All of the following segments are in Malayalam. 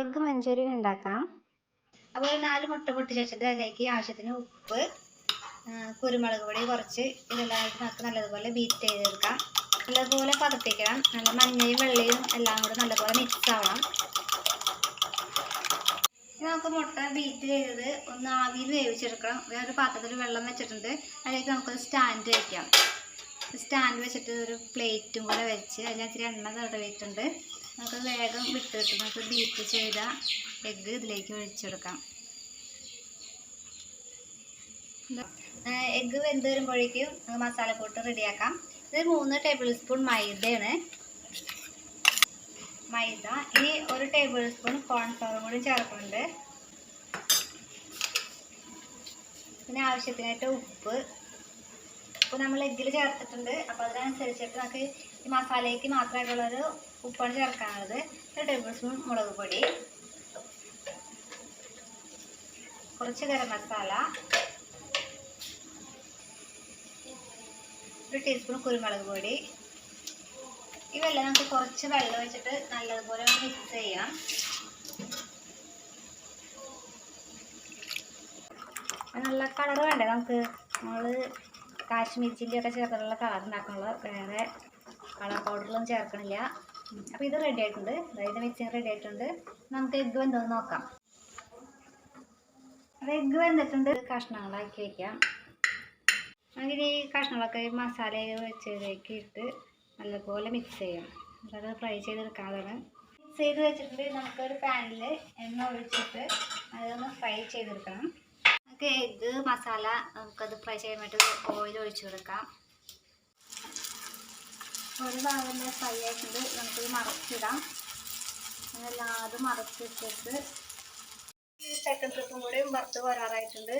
എഗ്ഗ് മഞ്ചൂരിയൻ ഉണ്ടാക്കാം അപ്പോൾ നാല് മുട്ട പൊട്ടിച്ച് വെച്ചിട്ട് അതിലേക്ക് ആവശ്യത്തിന് ഉപ്പ് കുരുമുളക് പൊടി കുറച്ച് ഇതെല്ലാം നമുക്ക് നല്ലതുപോലെ ബീറ്റ് ചെയ്തെടുക്കാം. നല്ലതുപോലെ പതപ്പിക്കണം. നല്ല മഞ്ഞയും വെള്ളയും എല്ലാം കൂടെ നല്ലപോലെ മിക്സ് ആവണം. നമുക്ക് മുട്ട ബീറ്റ് ചെയ്തത് ഒന്ന് ആവിയിൽ വേവിച്ചെടുക്കണം. വേറൊരു പാത്രത്തിൽ വെള്ളം വെച്ചിട്ടുണ്ട്. അതിലേക്ക് നമുക്കൊരു സ്റ്റാൻഡ് വയ്ക്കാം സ്റ്റാൻഡ് വെച്ചിട്ട് ഒരു പ്ലേറ്റും കൂടെ വെച്ച് അതിനകത്ത് എണ്ണ തടവിയിട്ടുണ്ട്. നമുക്ക് വേഗം വിട്ട് കിട്ടും നമുക്ക് ബീറ്റ് ചെയ്ത എഗ്ഗ് ഇതിലേക്ക് ഒഴിച്ചെടുക്കാം. എഗ്ഗ് വെന്ത് വരുമ്പോഴേക്കും നമുക്ക് മസാലക്കൂട്ട് റെഡിയാക്കാം. ഇത് മൂന്ന് ടേബിൾ സ്പൂൺ മൈദയാണ്. മൈദ. ഇനി ഒരു ടേബിൾ സ്പൂൺ കോൺഫ്ലവറും കൂടി ചേർക്കുന്നുണ്ട്. പിന്നെ ആവശ്യത്തിനായിട്ട് ഉപ്പ്. ഉപ്പ് നമ്മൾ എഗ്ഗിൽ ചേർത്തിട്ടുണ്ട്. അപ്പോൾ അതിനനുസരിച്ചിട്ട് നമുക്ക് ഈ മസാലയ്ക്ക് മാത്രമായിട്ടുള്ളൊരു ഉപ്പാണ് ചേർക്കാനുള്ളത് ഒരു ടേബിൾ സ്പൂൺ മുളക് പൊടി കുറച്ച് ഗരം മസാല ഒരു ടീസ്പൂൺ കുരുമുളക് പൊടി. ഇവയെല്ലാം നമുക്ക് കുറച്ച് വെള്ളം വെച്ചിട്ട് നല്ലതുപോലെ മിക്സ് ചെയ്യാം. നല്ല കളർ വേണ്ടേ? നമുക്ക് നമ്മൾ കാശ്മീർ ചില്ലിയൊക്കെ ചേർത്തിട്ടുള്ള കളർ ഉണ്ടാക്കാനുള്ള വേറെ കളർ പൗഡറിലൊന്നും ചേർക്കണില്ല. അപ്പോൾ ഇത് റെഡി ആയിട്ടുണ്ട്. അതായത് മിക്സിങ് റെഡി ആയിട്ടുണ്ട്. നമുക്ക് എഗ്ഗ് വെന്തത് നോക്കാം. അപ്പോൾ എഗ്ഗ് വെന്തിട്ടുണ്ട്. കഷ്ണങ്ങളാക്കി വയ്ക്കാം അങ്ങനെ ഈ കഷ്ണങ്ങളൊക്കെ മസാല വെച്ചതിലേക്ക് ഇട്ട് നല്ലപോലെ മിക്സ് ചെയ്യാം. അത് ഫ്രൈ ചെയ്തെടുക്കാതാണ്. മിക്സ് ചെയ്ത് വെച്ചിട്ട് നമുക്കൊരു പാനിൽ എണ്ണ ഒഴിച്ചിട്ട് അതൊന്ന് ഫ്രൈ ചെയ്തെടുക്കണം. നമുക്ക് എഗ്ഗ് മസാല നമുക്കത് ഫ്രൈ ചെയ്യാൻ വേണ്ടി ഓയിൽ ഒഴിച്ചു കൊടുക്കാം. ഒരു ഭാഗം ഫ്രൈ ആയിട്ടുണ്ട്. നമുക്കത് മറച്ചിടാം. അങ്ങനെല്ലാതും മറച്ചിട്ടിട്ട് സെക്കൻഡ് ട്രിപ്പും കൂടി വറുത്ത് വരാറായിട്ടുണ്ട്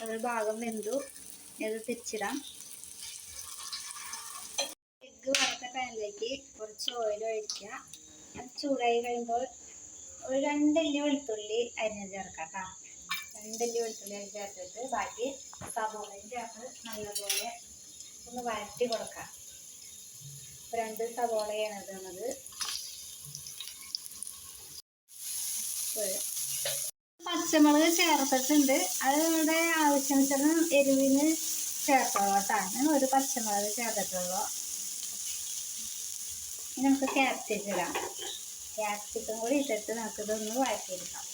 അതൊരു ഭാഗം വെന്തു. ഇത് തിരിച്ചിടാം. എഗ്ഗ് വറുത്ത പാനിലേക്ക് കുറച്ച് ഓയിൽ ഒഴിക്കുക. അത് ചൂടായി കഴിയുമ്പോൾ ഒരു രണ്ടല്ലി വെളുത്തുള്ളി അരിഞ്ഞ് ചേർക്കാം കേട്ടോ. രണ്ടല്ലി വെളുത്തുള്ളി അരിഞ്ഞ് ചേർത്തിട്ട് ബാക്കി സബോളയും ചേർത്ത് നല്ലപോലെ ഒന്ന് വരട്ടി കൊടുക്കാം. രണ്ട് സവോളയാണ് ഇടുന്നത് പച്ചമുളക് ചേർത്തിട്ടുണ്ട്. അത് നമ്മുടെ ആവശ്യാനുസരണം എരിവിന് ചേർത്തോളൂ കേട്ടോ. ഞാൻ ഒരു പച്ചമുളക് ചേർത്തിട്ടുള്ളൂ. നമുക്ക് ക്യാപ്സിക്കം ഇടാം. ക്യാപ്സിക്കം കൂടി ഇട്ടിട്ട് നമുക്കിതൊന്ന് വഴറ്റിയെടുക്കാം.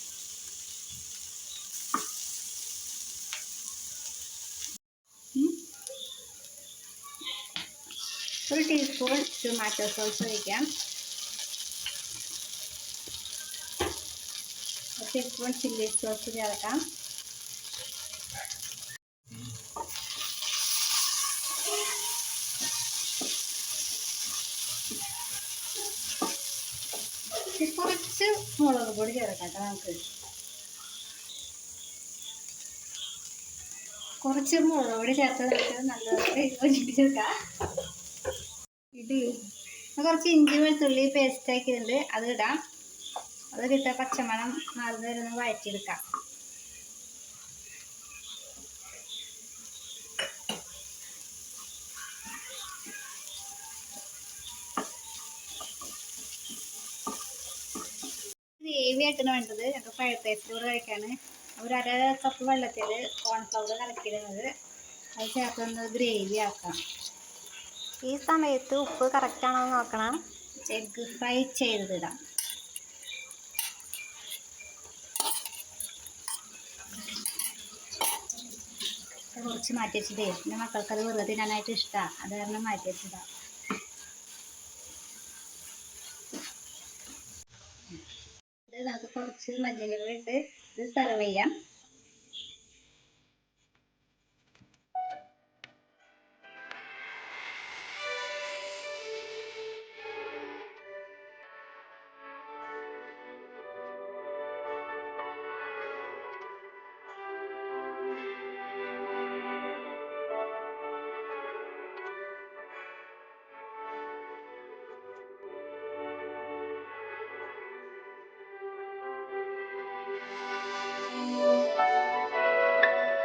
ടീസ്പൂൺ ടൊമാറ്റോ സോസ് ഒഴിക്കാം. ഒരു ടീസ്പൂൺ ചില്ലി സോസ് ചേർക്കാം കുറച്ച് മുളക് പൊടി ചേർക്കാം കേട്ടോ നമുക്ക്. കുറച്ച് മുളക് പൊടി ചേർത്ത് നമുക്ക് നല്ലപോലെ യോജിപ്പിച്ചെടുക്കാം. ഇത് കുറച്ച് ഇഞ്ചി വെളുത്തുള്ളി പേസ്റ്റ് ആക്കിയിട്ടുണ്ട്. അത് ഇടാം. അത് കിട്ടുക പച്ചമണം മാറുന്ന വരെ ഒന്ന് വഴറ്റിയെടുക്കാം ഗ്രേവി ആയിട്ടാണ് വേണ്ടത്. ഞങ്ങൾക്ക് കൂടെ കഴിക്കാണ് ഒരു അര കപ്പ് വെള്ളത്തിൽ കോൺഫ്ലവർ കലക്കിയിടുന്നത്. അത് ചേർത്തൊന്ന് ഗ്രേവി ആക്കാം. ഈ സമയത്ത് ഉപ്പ് കറക്റ്റാണോ നോക്കണം. എഗ്ഗ് ഫ്രൈ ചെയ്തിടാം. കുറച്ച് മാറ്റി വെച്ചിട്ടേ എന്റെ മക്കൾക്ക് അത് വെറുതെ തിന്നാനായിട്ട് ഇഷ്ടമാണ് അത് കാരണം മാറ്റി വെച്ചിടാം. ഇത് കുറച്ച് മഞ്ഞൾ ഇട്ട് ഇത് സെർവ് ചെയ്യാം.